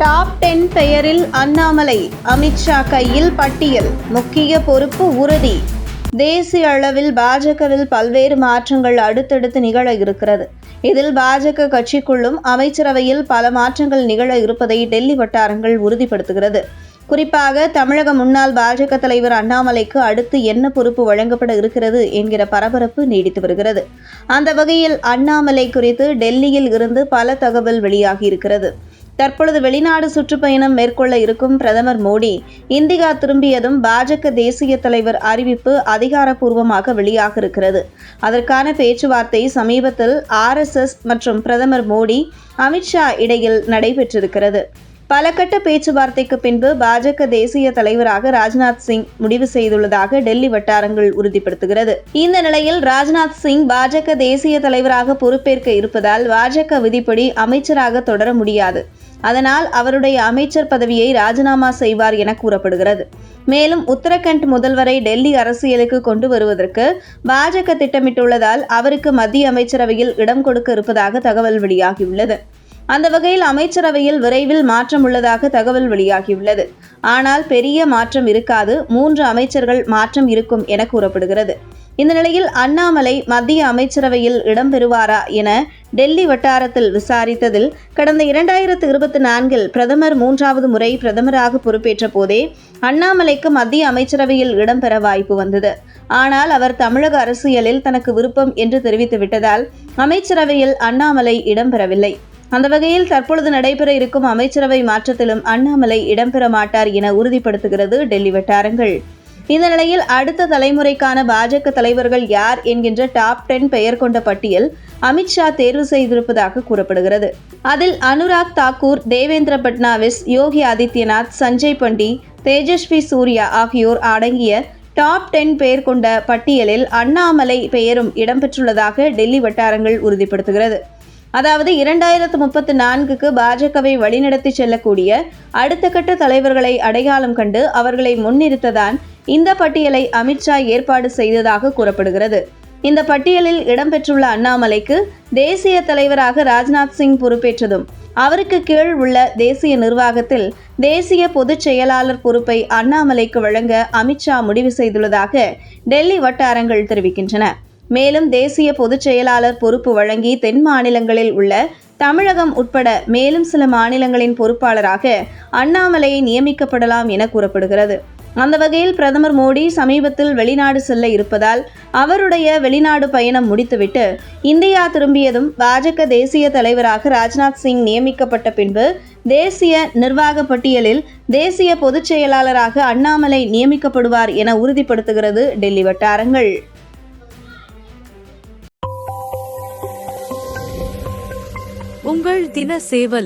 Top ten பெயரில் அண்ணாமலை அமித்ஷா கையில் பட்டியல் முக்கிய பொறுப்பு உறுதி. தேசிய அளவில் பாஜகவில் பல்வேறு மாற்றங்கள் அடுத்தடுத்து நிகழ இருக்கிறது. இதில் பாஜக கட்சிக்குள்ளும் அமைச்சரவையில் பல மாற்றங்கள் நிகழ இருப்பதை டெல்லி வட்டாரங்கள் உறுதிப்படுத்துகிறது. குறிப்பாக தமிழக முன்னாள் பாஜக தலைவர் அண்ணாமலைக்கு அடுத்து என்ன பொறுப்பு வழங்கப்பட இருக்கிறது என்கிற பரபரப்பு நீடித்து வருகிறது. அந்த வகையில் அண்ணாமலை குறித்து டெல்லியில் இருந்து பல தகவல் வெளியாகி இருக்கிறது. தற்பொழுது வெளிநாடு சுற்றுப்பயணம் மேற்கொள்ள இருக்கும் பிரதமர் மோடி இந்தியா திரும்பியதும் பாஜக தேசிய தலைவர் அறிவிப்பு அதிகாரப்பூர்வமாக வெளியாக இருக்கிறது அதற்கான பேச்சுவார்த்தை சமீபத்தில் ஆர்எஸ்எஸ் மற்றும் பிரதமர் மோடி அமித்ஷா இடையில் நடைபெற்றிருக்கிறது. பல கட்ட பேச்சுவார்த்தைக்கு பின்பு பாஜக தேசிய தலைவராக ராஜ்நாத் சிங் முடிவு செய்துள்ளதாக டெல்லி வட்டாரங்கள் உறுதிப்படுத்துகிறது. இந்த நிலையில் ராஜ்நாத் சிங் பாஜக தேசிய தலைவராக பொறுப்பேற்க இருப்பதால் பாஜக விதிப்படி அமைச்சராக தொடர முடியாது. அதனால் அவருடைய அமைச்சர் பதவியை ராஜினாமா செய்வார் என கூறப்படுகிறது. மேலும் உத்தரகண்ட் முதல்வரை டெல்லி அரசியலுக்கு கொண்டு வருவதற்கு பாஜக திட்டமிட்டுள்ளதால் அவருக்கு மத்திய அமைச்சரவையில் இடம் கொடுக்க இருப்பதாக தகவல் வெளியாகியுள்ளது. அந்த வகையில் அமைச்சரவையில் விரைவில் மாற்றம் உள்ளதாக தகவல் வெளியாகியுள்ளது. ஆனால் பெரிய மாற்றம் இருக்காது மூன்று அமைச்சர்கள் மாற்றம் இருக்கும் என கூறப்படுகிறது. இந்த நிலையில் அண்ணாமலை மத்திய அமைச்சரவையில் இடம்பெறுவாரா என டெல்லி வட்டாரத்தில் விசாரித்ததில் கடந்த இரண்டாயிரத்து இருபத்தி நான்கில் பிரதமர் மூன்றாவது முறை பிரதமராக பொறுப்பேற்ற போதே அண்ணாமலைக்கு மத்திய அமைச்சரவையில் இடம்பெற வாய்ப்பு வந்தது. ஆனால் அவர் தமிழக அரசியலில் தனக்கு விருப்பம் என்று தெரிவித்து விட்டதால் அமைச்சரவையில் அண்ணாமலை இடம்பெறவில்லை. அந்த வகையில் தற்பொழுது நடைபெற இருக்கும் அமைச்சரவை மாற்றத்திலும் அண்ணாமலை இடம்பெற மாட்டார் என உறுதிப்படுத்துகிறது டெல்லி வட்டாரங்கள். இந்த நிலையில் அடுத்த தலைமுறைக்கான பாஜக தலைவர்கள் யார் என்கின்ற டாப் டென் பெயர் கொண்ட பட்டியல் அமித்ஷா தேர்வு செய்திருப்பதாக கூறப்படுகிறது. அதில் அனுராக் தாக்கூர் தேவேந்திர பட்னாவிஸ் யோகி ஆதித்யநாத் சஞ்சய் பண்டி தேஜஸ்வி சூர்யா ஆகியோர் அடங்கிய டாப் டென் பெயர் கொண்ட பட்டியலில் அண்ணாமலை பெயரும் இடம்பெற்றுள்ளதாக டெல்லி வட்டாரங்கள் உறுதிப்படுத்துகிறது. அதாவது இரண்டாயிரத்து முப்பத்து நான்குக்கு பாஜகவை வழிநடத்தி செல்லக்கூடிய அடுத்த கட்ட தலைவர்களை அடையாளம் கண்டு அவர்களை முன்னிறுத்ததான் இந்த பட்டியலை அமித்ஷா ஏற்பாடு செய்ததாக கூறப்படுகிறது. இந்த பட்டியலில் இடம்பெற்றுள்ள அண்ணாமலைக்கு தேசிய தலைவராக ராஜ்நாத் சிங் பொறுப்பேற்றதும் அவருக்கு கீழ் உள்ள தேசிய நிர்வாகத்தில் தேசிய பொதுச் செயலாளர் பொறுப்பை அண்ணாமலைக்கு வழங்க அமித்ஷா முடிவு செய்துள்ளதாக டெல்லி வட்டாரங்கள் தெரிவிக்கின்றன. மேலும் தேசிய பொதுச் செயலாளர் பொறுப்பு வழங்கி தென் மாநிலங்களில் உள்ள தமிழகம் உட்பட மேலும் சில மாநிலங்களின் பொறுப்பாளராக அண்ணாமலையை நியமிக்கப்படலாம் என கூறப்படுகிறது. அந்த வகையில் பிரதமர் மோடி சமீபத்தில் வெளிநாடு செல்ல இருப்பதால் அவருடைய வெளிநாடு பயணம் முடித்துவிட்டு இந்தியா திரும்பியதும் பாஜக தேசிய தலைவராக ராஜ்நாத் சிங் நியமிக்கப்பட்ட பின்பு தேசிய நிர்வாக பட்டியலில் தேசிய பொதுச் செயலாளராக அண்ணாமலை நியமிக்கப்படுவார் என உறுதிப்படுத்துகிறது டெல்லி வட்டாரங்கள். உங்கள் தின சேவல்